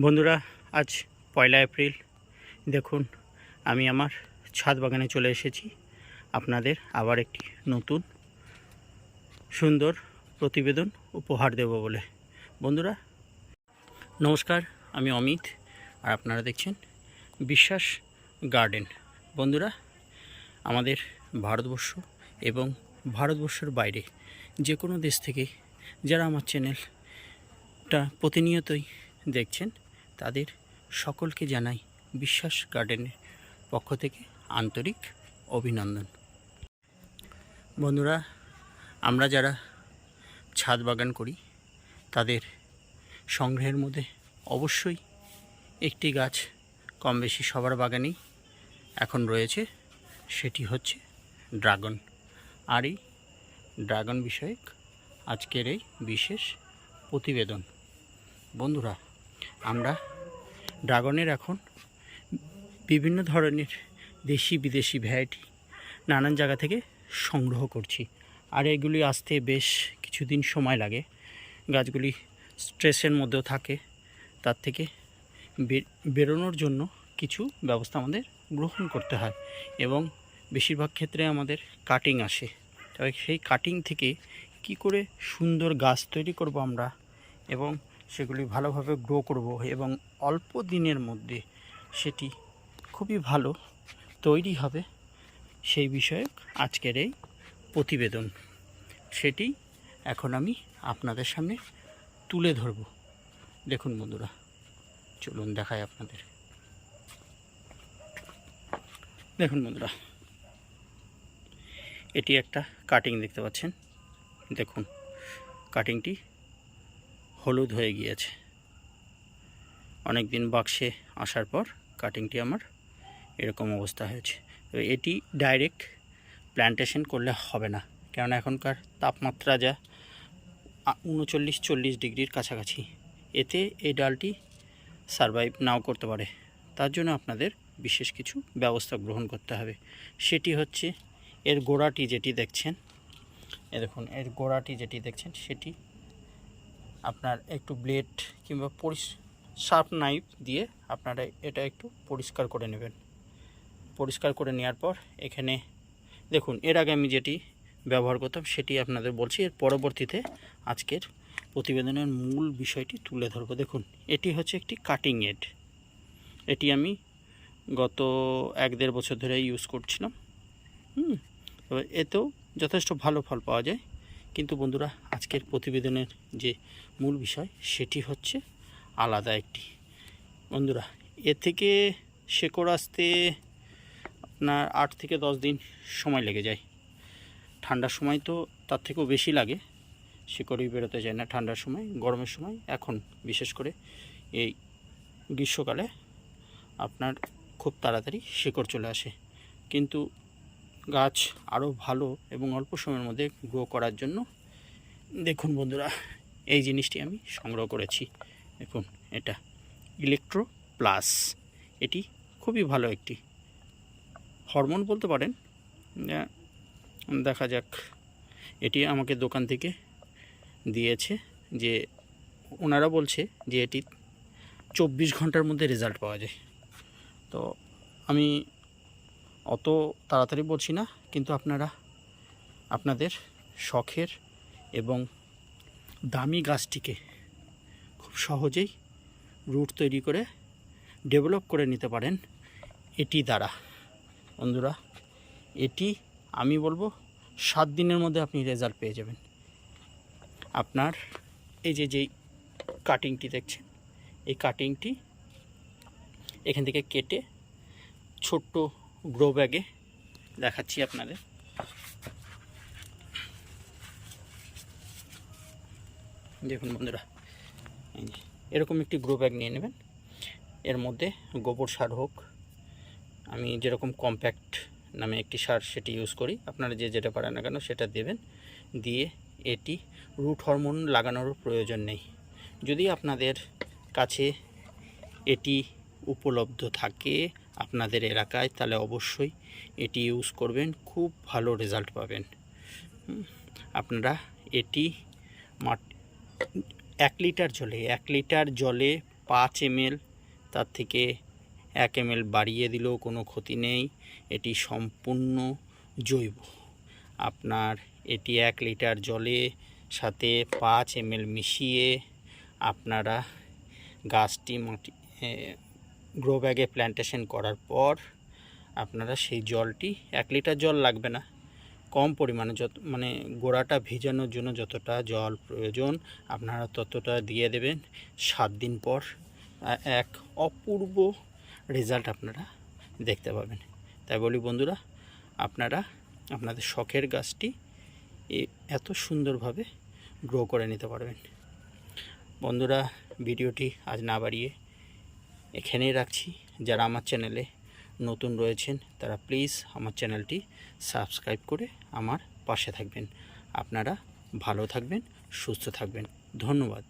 বন্ধুরা, আজ পয়লা এপ্রিল। দেখুন, আমি আমার ছাদ বাগানে চলে এসেছি। আপনাদের আবার একটি নতুন, সুন্দর প্রতিবেদন উপহার দেব বলে। বন্ধুরা, নমস্কার, আমি অমিত, আর আপনারা দেখছেন বিশ্বাস গার্ডেন। বন্ধুরা, আমাদের ভারতবর্ষ এবং ভারতবর্ষের বাইরে যে কোনো দেশ থেকে যারা আমার চ্যানেলটা প্রতিনিয়তই দেখছেন তাদের সকলকে জানাই বিশ্বাস গার্ডেনের পক্ষ থেকে আন্তরিক অভিনন্দন। বন্ধুরা, আমরা যারা ছাদ বাগান করি, তাদের সংগ্রহের মধ্যে অবশ্যই একটি গাছ কম বেশি সবার বাগানেই এখন রয়েছে, সেটি হচ্ছে ড্রাগন। আর এই ড্রাগন বিষয়ক আজকের এই বিশেষ প্রতিবেদন। বন্ধুরা আমরা ড্রাগনের এখন বিভিন্ন ধরনের দেশি বিদেশি ভ্যারাইটি নানান জায়গা থেকে সংগ্রহ করছি। আর এগুলি আসতে বেশ কিছুদিন সময় লাগে। গাছগুলি স্ট্রেসের মধ্যেও থাকে। তার থেকে বেরোনোর জন্য কিছু ব্যবস্থা আমাদের গ্রহণ করতে হয় এবং বেশিরভাগ ক্ষেত্রে আমাদের কাটিং আসে। তবে সেই কাটিং থেকে কি করে সুন্দর গাছ তৈরি করব আমরা এবং সেগুলি ভালোভাবে গ্রো করব এবং অল্প দিনের মধ্যে সেটি খুবই ভালো তৈরি হবে। সেই বিষয়ে আজকের এই প্রতিবেদন। সেটি এখন আমি আপনাদের সামনে তুলে ধরব। দেখুন বন্ধুরা, চলুন দেখায় আপনাদের। দেখুন বন্ধুরা, এটি একটা কাটিং দেখতে পাচ্ছেন। দেখুন কাটিংটি হলুদ হয়ে গিয়েছে। অনেক দিন বাক্সে আসার পর কাটিংটি আমার এরকম অবস্থা হয়েছে। তো এটি ডাইরেক্ট প্ল্যান্টেশন করলে হবে না। কেননা এখনকার তাপমাত্রা যা উনচল্লিশ চল্লিশ ডিগ্রির কাছাকাছি। এতে এই ডালটি সারভাইভ নাও করতে পারে। তার জন্য আপনাদের বিশেষ কিছু ব্যবস্থা গ্রহণ করতে হবে। সেটি হচ্ছে এর গোড়াটি যেটি দেখছেন, এ দেখুন, এর গোড়াটি যেটি দেখছেন, সেটি আপনার একটু ব্লেড কিংবা পরিস শার্প নাইফ দিয়ে আপনারা এটা একটু পরিষ্কার করে নেবেন। পরিষ্কার করে নেওয়ার পর এখানে দেখুন, এর আগে আমি যেটি ব্যবহার করতাম সেটি আপনাদের বলছি, এর পরবর্তীতে আজকের প্রতিবেদনের মূল বিষয়টি তুলে ধরবো। দেখুন, এটি হচ্ছে একটি কাটিং এড এটি আমি গত এক দেড় বছর ধরে ইউজ করছিলাম। হুম, এতেও যথেষ্ট ভালো ফল পাওয়া যায়। কিন্তু বন্ধুরা, আজকের প্রতিবেদনের যে মূল বিষয়, সেটি হচ্ছে আলাদা একটি। বন্ধুরা, এ থেকে শেকড় আসতে আপনার আট থেকে দশ দিন সময় লেগে যায়। ঠান্ডার সময় তো তার থেকেও বেশি লাগে, শিকড়ই বেরোতে যায় না ঠান্ডার সময়, গরমের সময়। এখন বিশেষ করে এই গ্রীষ্মকালে আপনার খুব তাড়াতাড়ি শিকড় চলে আসে। কিন্তু গাছ আরও ভালো এবং অল্প সময়ের মধ্যে গ্রো করার জন্য দেখুন বন্ধুরা, এই জিনিসটি আমি সংগ্রহ করেছি। দেখুন, এটা ইলেকট্রো প্লাস এটি খুবই ভালো একটি হরমোন বলতে পারেন। দেখা যাক, এটি আমাকে দোকান থেকে দিয়েছে যে ওনারা বলছে যে এটি চব্বিশ ঘণ্টার মধ্যে রেজাল্ট পাওয়া যায়। তো আমি অত তাড়াতাড়ি বলছি না, কিন্তু আপনারা আপনাদের শখের এবং দামি গাছটিকে খুব সহজেই রুট তৈরি করে ডেভেলপ করে নিতে পারেন এটি দ্বারা। বন্ধুরা, এটি আমি বলব সাত দিনের মধ্যে আপনি রেজাল্ট পেয়ে যাবেন। আপনার এই যে যেই কাটিংটি দেখছেন, এই কাটিংটি এখান থেকে কেটে ছোট্ট গ্রো ব্যাগে দেখাচ্ছি আপনাদের। দেখুন বন্ধুরা এরকম একটি গ্রো ব্যাগ নিয়ে নেবেন। এর মধ্যে গোবর সার হোক, আমি যেরকম কম্প্যাক্ট নামে একটি সার সেটি ইউজ করি, আপনারা যে যেটা পারেন না কেন সেটা দেবেন। দিয়ে এটি রুট হরমোন লাগানোর প্রয়োজন নেই। যদি আপনাদের কাছে এটি উপলব্ধ থাকে আপনাদের এলাকায়, তাহলে অবশ্যই এটি ইউজ করবেন, খুব ভালো রেজাল্ট পাবেন। আপনারা এটি এক লিটার জলে, এক লিটার জলে পাঁচ এমএল, তার থেকে এক এমএল বাড়িয়ে দিলেও কোনো ক্ষতি নেই, এটি সম্পূর্ণ জৈব। আপনার এটি এক লিটার জলে সাথে পাঁচ এমএল মিশিয়ে আপনারা গাছটি মাটি গ্রো ব্যাগে প্ল্যান্টেশন করার পর আপনারা সেই জলটি, এক লিটার জল লাগবে না। কম পরিমাণে যত মানে গোড়াটা ভিজানোর জন্য যতটা জল প্রয়োজন, আপনারা ততটা দিয়ে দেবেন। সাত দিন পর এক অপূর্ব রেজাল্ট আপনারা দেখতে পাবেন। তাই বলি বন্ধুরা, আপনারা আপনাদের শখের গাছটি এত সুন্দরভাবে গ্রো করে নিতে পারবেন। বন্ধুরা, ভিডিওটি আজ না বাড়িয়ে এখানেই রাখছি। যারা আমার চ্যানেলে নতুন রয়েছেন, তারা প্লিজ আমার চ্যানেলটি সাবস্ক্রাইব করে আমার পাশে থাকবেন। আপনারা ভালো থাকবেন, সুস্থ থাকবেন। ধন্যবাদ।